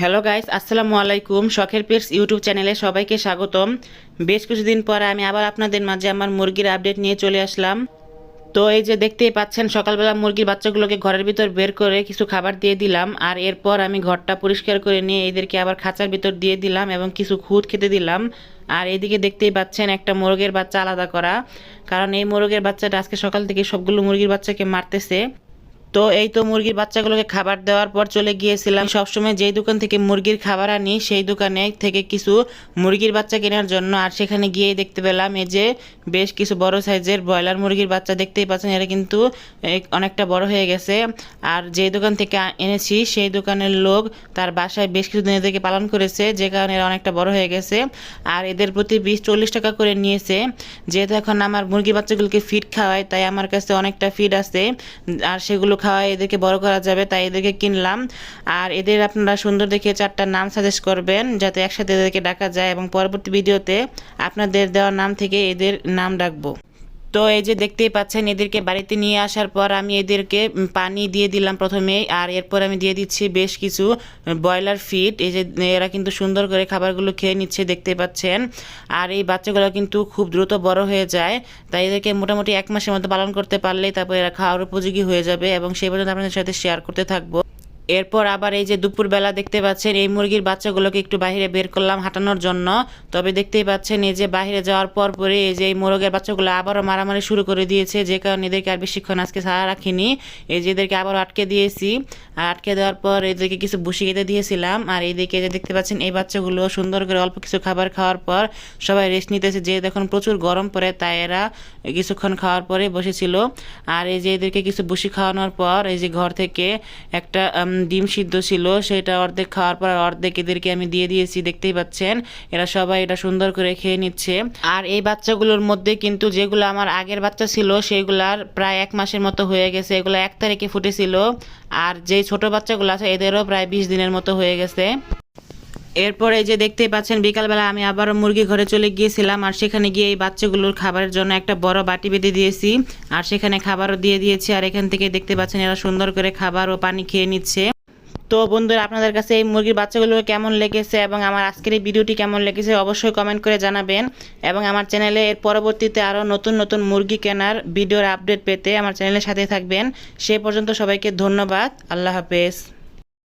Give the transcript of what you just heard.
Hello guys, আসসালামু আলাইকুম। শখের পেটস ইউটিউব চ্যানেলে সবাইকে স্বাগতম। বেশ কিছুদিন পর আমি আবার আপনাদের মাঝে আমার মুরগির আপডেট নিয়ে চলে আসলাম। তো এই যে দেখতেই পাচ্ছেন, সকালবেলা মুরগির বাচ্চাগুলোকে ঘরের ভিতর বের করে কিছু খাবার দিয়ে দিলাম, আর এরপর আমি ঘরটা পরিষ্কার করে নিয়ে এদেরকে আবার খাঁচার ভিতর দিয়ে দিলাম এবং কিছু খুদ খেতে দিলাম। আর এদিকে দেখতেই পাচ্ছেন, একটা মোরগের বাচ্চা আলাদা করা। কারণ এই মোরগের বাচ্চাটা আজকে সকাল থেকে সবগুলো মুরগির বাচ্চাকে মারতেছে। তো এই তো মুরগির বাচ্চাগুলোকে খাবার দেওয়ার পর চলে গিয়েছিলাম। সবসময় যেই দোকান থেকে মুরগির খাবার আনি, সেই দোকানে থেকে কিছু মুরগির বাচ্চা কেনার জন্য আর সেখানে গিয়েই দেখতে পেলাম এই যে বেশ কিছু বড় সাইজের ব্রয়লার মুরগির বাচ্চা দেখতেই পাচ্ছেন, এরা কিন্তু অনেকটা বড় হয়ে গেছে। আর যে দোকান থেকে এনেছি, সেই দোকানের লোক তার বাসায় বেশ কিছুদিন এদেরকে পালন করেছে, যে কারণে এরা অনেকটা বড় হয়ে গেছে। আর এদের প্রতি বিশ চল্লিশ টাকা করে নিয়েছে। যেহেতু এখন আমার মুরগি বাচ্চাগুলোকে ফিড খাওয়ায়, তাই আমার কাছে অনেকটা ফিড আছে। আর সেগুলো খাওয়াই এদেরকে বড় করা যাবে, তাই এদেরকে কিনলাম। আর এদের আপনারা সুন্দর দেখে চারটা নাম সাজেস্ট করবেন, যাতে একসাথে এদেরকে ডাকা যায়। এবং পরবর্তী ভিডিওতে আপনাদের দেওয়ার নাম থেকে এদের নাম ডাকবো। তো এই যে দেখতেই পাচ্ছেন, এদেরকে বাড়িতে নিয়ে আসার পর আমি এদেরকে পানি দিয়ে দিলাম প্রথমেই আর এরপর আমি দিয়ে দিচ্ছি বেশ কিছু ব্রয়লার ফিড। এই যে, এরা কিন্তু সুন্দর করে খাবারগুলো খেয়ে নিচ্ছে, দেখতে পাচ্ছেন। আর এই বাচ্চাগুলো কিন্তু খুব দ্রুত বড় হয়ে যায়, তাই এদেরকে মোটামুটি এক মাসের মধ্যে পালন করতে পারলেই তারপর এরা খাওয়ার উপযোগী হয়ে যাবে এবং সেই পর্যন্ত আপনাদের সাথে শেয়ার করতে থাকব। এরপর আবার এই যে দুপুরবেলা দেখতে পাচ্ছেন এই মুরগির বাচ্চাগুলোকে একটু বাইরে বের করলাম হাঁটানোর জন্য। তবে দেখতেই পাচ্ছেন এই যে বাইরে যাওয়ার পর পরে এই যে এই মোরগের বাচ্চাগুলো আবারও মারামারি শুরু করে দিয়েছে, যে কারণে এদেরকে আর বেশিক্ষণ আজকে সারা রাখিনি। এই যে এদেরকে আবারও আটকে দিয়েছি। আর আটকে দেওয়ার পর এদেরকে কিছু বসি খেতে দিয়েছিলাম। আর এইদিকে যে দেখতে পাচ্ছেন এই বাচ্চাগুলো সুন্দর করে অল্প কিছু খাবার খাওয়ার পর সবাই রেস্ট নিতেছে। যে দেখুন প্রচুর গরম পড়ে, তাই এরা কিছুক্ষণ খাওয়ার পরে বসেছিল। আর এই যে এদেরকে কিছু বসি খাওয়ানোর পর এই যে ঘর থেকে একটা ডিম সিদ্ধ ছিল, সেটা অর্ধেক খাওয়ার পর অর্ধেক এদেরকে আমি দিয়ে দিয়েছি, দেখতেই পাচ্ছেন। এরা সবাই এটা সুন্দর করে খেয়ে নিচ্ছে। আর এই বাচ্চাগুলোর মধ্যে কিন্তু যেগুলো আমার আগের বাচ্চা ছিল, সেগুলার প্রায় এক মাসের মতো হয়ে গেছে। এগুলো এক তারিখে ফুটেছিল। আর যে ছোট বাচ্চাগুলো আছে, এদেরও প্রায় বিশ দিনের মতো হয়ে গেছে। এরপর যে দেখতেই পাচ্ছেন, বিকালবেলা আমি আবারও মুরগি ঘরে চলে গিয়েছিলাম আর সেখানে গিয়ে এই বাচ্চাগুলোর খাবারের জন্য একটা বড় বাটি বেঁধে দিয়েছি আর সেখানে খাবারও দিয়ে দিয়েছি আর এখান থেকে দেখতে পাচ্ছেন এরা সুন্দর করে খাবার ও পানি খেয়ে নিচ্ছে। তো বন্ধুরা, আপনাদের কাছে এই মুরগির বাচ্চাগুলো কেমন লেগেছে এবং আমার আজকের এই ভিডিওটি কেমন লেগেছে অবশ্যই কমেন্ট করে জানাবেন এবং আমার চ্যানেলে এর পরবর্তীতে আরও নতুন নতুন মুরগি কেনার ভিডিওর আপডেট পেতে আমার চ্যানেলের সাথে থাকবেন। সে পর্যন্ত সবাইকে ধন্যবাদ। আল্লাহ হাফেজ।